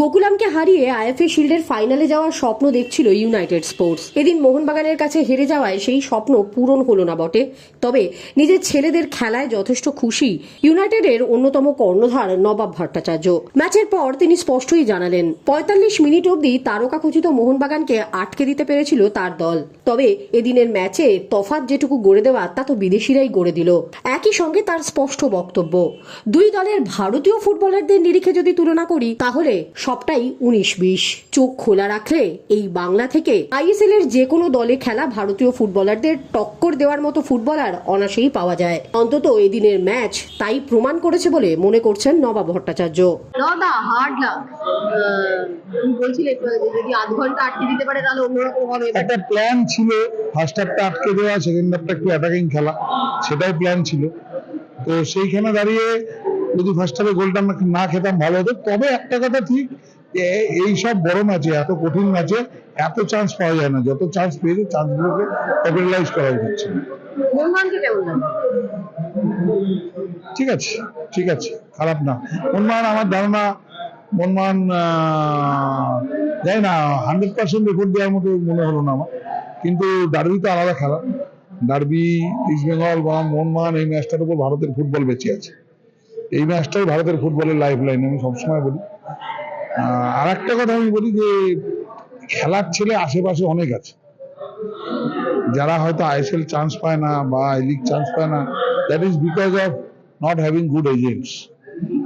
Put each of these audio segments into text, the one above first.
গোকুলামকে হারিয়ে আইএফএ শিল্ডের ফাইনালে যাওয়ার স্বপ্ন দেখছিল ইউনাইটেড স্পোর্টস। এদিন মোহনবাগানের কাছে হেরে যাওয়ায় সেই স্বপ্ন পূরণ হলো না বটে। তবে নিজের ছেলেদের খেলায় যথেষ্ট খুশি ইউনাইটেডের অন্যতম কর্ণধার নবাব ভট্টাচার্য। ম্যাচের পর তিনি স্পষ্টই জানালেন, পঁয়তাল্লিশ মিনিট অবধি তারকাখচিত মোহনবাগানকে আটকে দিতে পেরেছিল তার দল। তবে এদিনের ম্যাচে তফাৎ যেটুকু গড়ে দেওয়া তা তো বিদেশিরাই গড়ে দিল। একই সঙ্গে তার স্পষ্ট বক্তব্য। দুই দলের ভারতীয় ফুটবলারদের নিরিখে যদি তুলনা করি তাহলে সবটাই উনিশ বিশ চোখ খোলা রাখলে এই বাংলা থেকে আইএসএল এর যে কোনো দলে খেলা ভারতীয় ফুটবলারদের টক্কর দেওয়ার মতো ফুটবলার অনাসেই পাওয়া যায়। অন্তত এদিনের ম্যাচ তাই প্রমাণ করেছে বলে মনে করছেন নবাব ভট্টাচার্য। দাদা হার্ড বলছিলে যদি আধ ঘণ্টা আটকে দিতে পারে তাহলে অন্যরকম হবে। একটা প্ল্যান ছিল ফার্স্ট হাফটা আটকে দেওয়া সেকেন্ড হাফটা একটু অ্যাটাকিং খেলা। সেটাই প্ল্যান ছিল। তো সেইখানে দাঁড়িয়ে যদি ফার্স্ট হাফে গোলটা না- না খেতাম ভালো হতো। তবে একটা কথা ঠিক যে এই সব বড় ম্যাচে এত কঠিন ম্যাচে এত চান্স পাওয়া যায় না। যত চান্স পেয়েছে চান্সগুলোকে ক্যাপিটালাইজ করা কেমন লাগে? ঠিক আছে ঠিক আছে খারাপ না। মনমান আমার ধারণা মনমান যাই না হান্ড্রেড পার্সেন্ট রেকর্ড দেওয়ার মতো মনে হলো না আমার। কিন্তু ডার্বি তো আলাদা খেলা। ডার্বি ইস্ট বেঙ্গল বা মোহনমান এই ম্যাচটার উপর ভারতের ফুটবল বেঁচে আছে। এই ম্যাচটাই ভারতের ফুটবলের লাইফ লাইন আমি সবসময় বলি। আর একটা কথা আমি বলি যে, খেলার ছেলে আশেপাশে অনেক আছে। যারা হয়তো আইএসএল চান্স পায় না বা আই লিগ চান্স পায় না that is because of not having good agents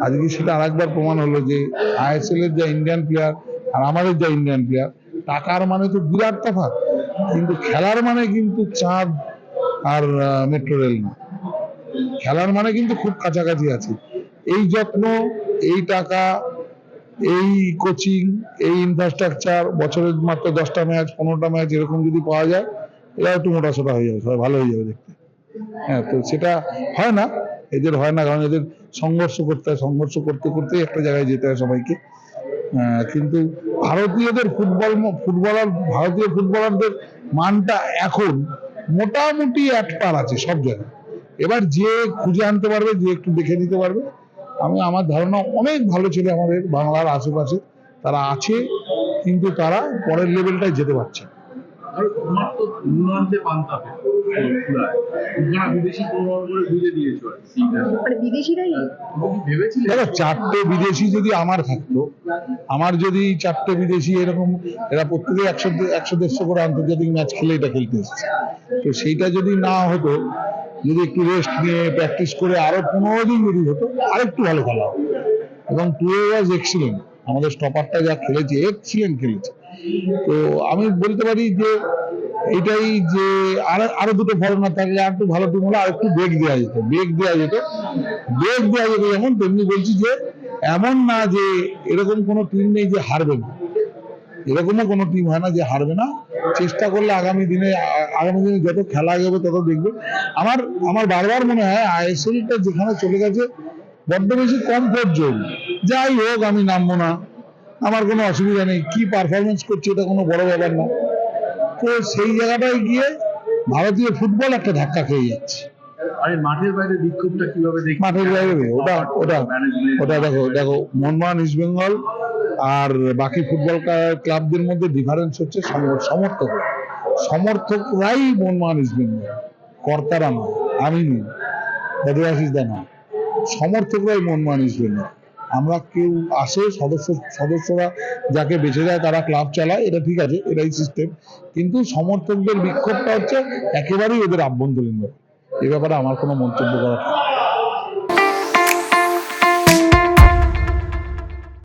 আজকে সেটা আরেকবার প্রমাণ হলো যে আইএসএল এর যা ইন্ডিয়ান প্লেয়ার আর আমাদের যা ইন্ডিয়ান প্লেয়ার টাকার মানে তো বিরাট তফাৎ, কিন্তু খেলার মানে কিন্তু চাঁদ আর মেট্রো রেল না। খেলার মানে কিন্তু খুব কাছাকাছি আছে। এই যত্ন, এই টাকা, এই কোচিং এই ইনফ্রাস্ট্রাকচার বছরের মাত্র দশটা ম্যাচ পনেরোটা ম্যাচ এরকম যদি পাওয়া যায়, এরা একটু মোটা সোটা হয়ে যাবে, সবাই ভালো হয়ে যাবে দেখতে। হ্যাঁ তো সেটা হয় না, এদের হয় না, কারণ এদের সংঘর্ষ করতে হয়, সংঘর্ষ করতে করতে একটা জায়গায় যেতে হয় সবাইকে। কিন্তু ভারতীয়দের ফুটবল ফুটবলার ভারতীয় ফুটবলারদের মানটা এখন মোটামুটি এক পার আছে সব জায়গায়। এবার যে খুঁজে আনতে পারবে, যে একটু দেখে নিতে পারবে। আমি, আমার ধারণা অনেক ভালো ছেলে আমাদের বাংলার আশেপাশে। তারা আছে, কিন্তু তারা পরের লেভেলটায় যেতে পারছে উন্নয়নতে বিদেশি করে বুঝে দিয়েছ আর বিদেশিরাই ভেবেছিলে? চারটে বিদেশি যদি আমার থাকতো আমার যদি চারটে বিদেশি এরকম এরা প্রত্যেকে একশো একশো দেড়শো করে আন্তর্জাতিক ম্যাচ খেলে এটা খেলতে এসেছে। তো সেইটা যদি না হতো যদি একটু রেস্ট নিয়ে প্র্যাকটিস করে আরও পনেরো দিন যদি হতো আরেকটু ভালো খেলা হতো। এবং টু ওয়াজ এক্সিলেন্ট আমাদের স্টপারটা যা খেলেছে এক্সিলেন্ট খেলেছে। তো আমি বলতে পারি যে এটাই যে আরও আরও দুটো ফরেনার থাকলে আর একটু ভালো টিম হলে আর একটু বেগ দেওয়া যেত বেগ দেওয়া যেত। বেগ দেওয়া যেত যেমন তেমনি বলছি যে এমন না যে এরকম কোনো টিম নেই যে হারবে না। এরকমও কোনো টিম হয় না যে হারবে না। চেষ্টা করলে আগামী দিনে আগামী দিনে যত খেলা যাবে তত দেখবে। আমার আমার বারবার মনে হয় আইএসএলটা যেখানে চলে গেছে, বড্ড বেশি কমফোর্ট জোন। যাই হোক, আমি নামবো না। আমার কোনো অসুবিধা নেই। কি পারফরমেন্স করছে এটা কোনো বড় ব্যাপার না। তো সেই জায়গাটায় গিয়ে ভারতীয় ফুটবল একটা ধাক্কা খেয়ে যাচ্ছে। আরে মাঠের বাইরে বিক্ষোভটা কীভাবে দেখি মাঠের বাইরে ওটা ওটা ওটা দেখো দেখো মোহনবাগান ইস্ট বেঙ্গল আর বাকি ফুটবল ক্লাবদের মধ্যে ডিফারেন্স হচ্ছে সমর্থক সমর্থকরাই মোহনবাগান ইস্ট বেঙ্গল কর্তারা নয় আমি নই। দেবাশিস দা নয় সমর্থকরাই মোহনবাগান ইস্ট বেঙ্গল আমরা কেউ আসে, সদস্য, সদস্যরা যাকে বেছে দেয় তারা ক্লাব চালায়, এটা ঠিক আছে, এটাই সিস্টেম কিন্তু সমর্থকদের বিক্ষোভটা হচ্ছে একেবারেই ওদের আভ্যন্তরীণ। এ ব্যাপারে আমার কোনো মন্তব্য করার